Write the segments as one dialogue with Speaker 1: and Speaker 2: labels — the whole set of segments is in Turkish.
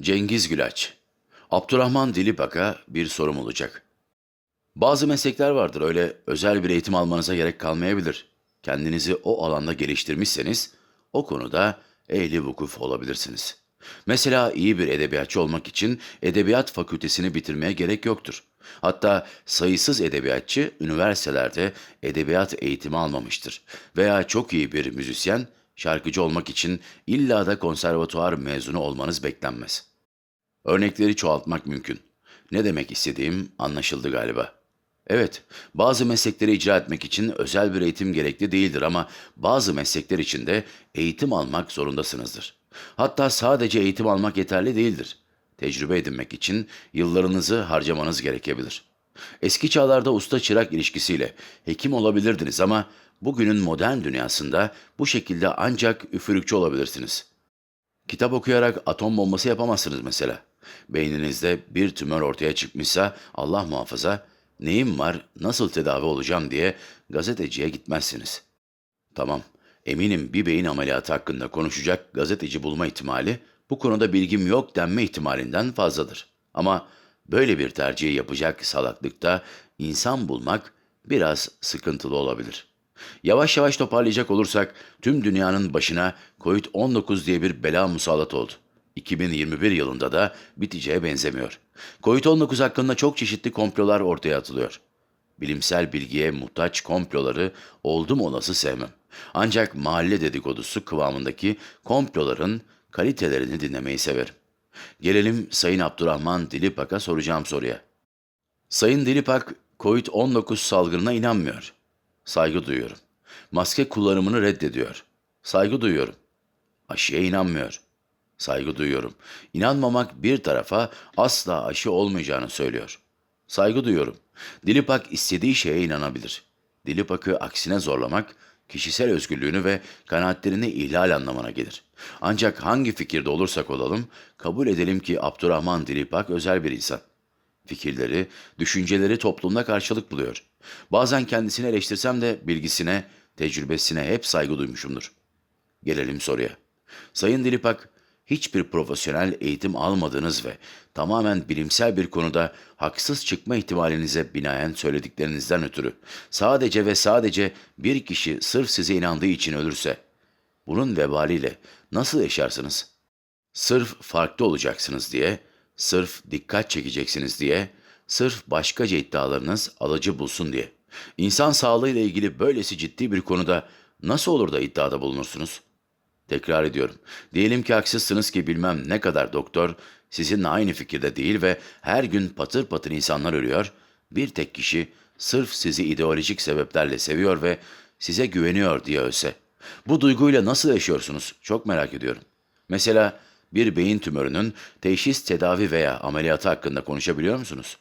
Speaker 1: Cengiz Gülaç. Abdurrahman Dilipak'a bir sorum olacak. Bazı meslekler vardır öyle özel bir eğitim almanıza gerek kalmayabilir. Kendinizi o alanda geliştirmişseniz o konuda ehli vukuf olabilirsiniz. Mesela iyi bir edebiyatçı olmak için edebiyat fakültesini bitirmeye gerek yoktur. Hatta sayısız edebiyatçı üniversitelerde edebiyat eğitimi almamıştır. Veya çok iyi bir müzisyen şarkıcı olmak için illa da konservatuar mezunu olmanız beklenmez. Örnekleri çoğaltmak mümkün. Ne demek istediğim anlaşıldı galiba. Evet, bazı meslekleri icra etmek için özel bir eğitim gerekli değildir ama bazı meslekler için de eğitim almak zorundasınızdır. Hatta sadece eğitim almak yeterli değildir. Tecrübe edinmek için yıllarınızı harcamanız gerekebilir. Eski çağlarda usta çırak ilişkisiyle hekim olabilirdiniz ama bugünün modern dünyasında bu şekilde ancak üfürükçü olabilirsiniz. Kitap okuyarak atom bombası yapamazsınız mesela. Beyninizde bir tümör ortaya çıkmışsa Allah muhafaza neyim var, nasıl tedavi olacağım diye gazeteciye gitmezsiniz. Tamam, eminim bir beyin ameliyatı hakkında konuşacak gazeteci bulma ihtimali bu konuda bilgim yok denme ihtimalinden fazladır. Ama böyle bir tercihi yapacak salaklıkta insan bulmak biraz sıkıntılı olabilir. Yavaş yavaş toparlayacak olursak tüm dünyanın başına COVID-19 diye bir bela musallat oldu. 2021 yılında da biteceğe benzemiyor. COVID-19 hakkında çok çeşitli komplolar ortaya atılıyor. Bilimsel bilgiye muhtaç komploları oldum olası sevmem. Ancak mahalle dedikodusu kıvamındaki komploların kalitelerini dinlemeyi severim. Gelelim Sayın Abdurrahman Dilipak'a soracağım soruya. Sayın Dilipak, COVID-19 salgınına inanmıyor. Saygı duyuyorum. Maske kullanımını reddediyor. Saygı duyuyorum. Aşıya inanmıyor. Saygı duyuyorum. İnanmamak bir tarafa asla aşı olmayacağını söylüyor. Saygı duyuyorum. Dilipak istediği şeye inanabilir. Dilipak'ı aksine zorlamak, kişisel özgürlüğünü ve kanaatlerini ihlal anlamına gelir. Ancak hangi fikirde olursak olalım, kabul edelim ki Abdurrahman Dilipak özel bir insan. Fikirleri, düşünceleri toplumda karşılık buluyor. Bazen kendisini eleştirsem de bilgisine, tecrübesine hep saygı duymuşumdur. Gelelim soruya. Sayın Dilipak, hiçbir profesyonel eğitim almadığınız ve tamamen bilimsel bir konuda haksız çıkma ihtimalinize binaen söylediklerinizden ötürü sadece ve sadece bir kişi sırf size inandığı için ölürse, bunun vebaliyle nasıl yaşarsınız? Sırf farklı olacaksınız diye, sırf dikkat çekeceksiniz diye, sırf başkaca iddialarınız alıcı bulsun diye. İnsan sağlığıyla ilgili böylesi ciddi bir konuda nasıl olur da iddiada bulunursunuz? Tekrar ediyorum. Diyelim ki haksızsınız ki bilmem ne kadar doktor sizinle aynı fikirde değil ve her gün patır patır insanlar ölüyor. Bir tek kişi sırf sizi ideolojik sebeplerle seviyor ve size güveniyor diye ölse. Bu duyguyla nasıl yaşıyorsunuz? Çok merak ediyorum. Mesela bir beyin tümörünün teşhis, tedavi veya ameliyatı hakkında konuşabiliyor musunuz?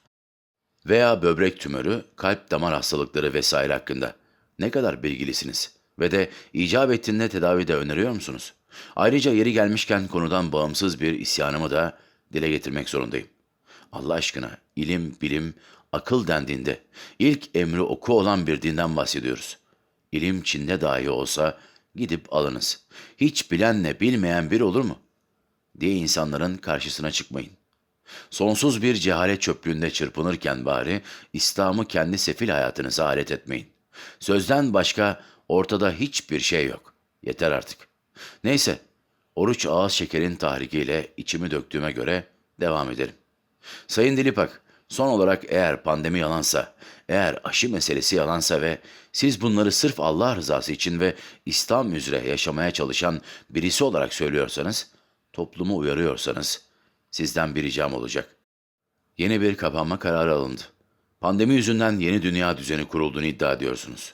Speaker 1: Veya böbrek tümörü, kalp damar hastalıkları vesaire hakkında ne kadar bilgilisiniz ve de icap ettiğinde tedavide öneriyor musunuz? Ayrıca yeri gelmişken konudan bağımsız bir isyanımı da dile getirmek zorundayım. Allah aşkına ilim, bilim, akıl dendiğinde ilk emri oku olan bir dinden bahsediyoruz. İlim Çin'de dahi olsa gidip alınız. Hiç bilenle bilmeyen bir olur mu? diye insanların karşısına çıkmayın. Sonsuz bir cehalet çöplüğünde çırpınırken bari İslam'ı kendi sefil hayatınıza alet etmeyin. Sözden başka ortada hiçbir şey yok. Yeter artık. Neyse, oruç ağız şekerin tahrikiyle içimi döktüğüme göre devam edelim. Sayın Dilipak, son olarak eğer pandemi yalansa, eğer aşı meselesi yalansa ve siz bunları sırf Allah rızası için ve İslam üzere yaşamaya çalışan birisi olarak söylüyorsanız, toplumu uyarıyorsanız, sizden bir ricam olacak. Yeni bir kapanma kararı alındı. Pandemi yüzünden yeni dünya düzeni kurulduğunu iddia ediyorsunuz.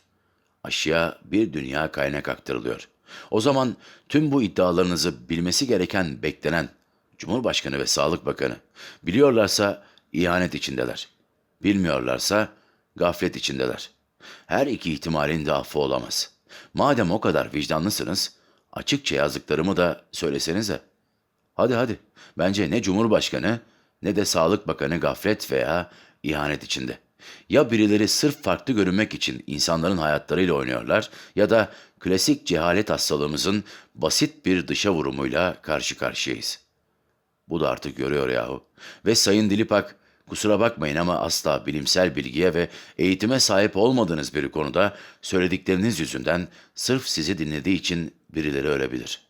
Speaker 1: Aşıya bir dünya kaynak aktarılıyor. O zaman tüm bu iddialarınızı bilmesi gereken, beklenen Cumhurbaşkanı ve Sağlık Bakanı biliyorlarsa ihanet içindeler. Bilmiyorlarsa gaflet içindeler. Her iki ihtimalin de affı olamaz. Madem o kadar vicdanlısınız, açıkça yazdıklarımı da söylesenize. Hadi hadi. Bence ne Cumhurbaşkanı ne de Sağlık Bakanı gaflet veya ihanet içinde. Ya birileri sırf farklı görünmek için insanların hayatlarıyla oynuyorlar ya da klasik cehalet hastalığımızın basit bir dışa vurumuyla karşı karşıyayız. Bu da artık görüyor yahu. Ve Sayın Dilipak, kusura bakmayın ama asla bilimsel bilgiye ve eğitime sahip olmadığınız bir konuda söyledikleriniz yüzünden sırf sizi dinlediği için birileri ölebilir.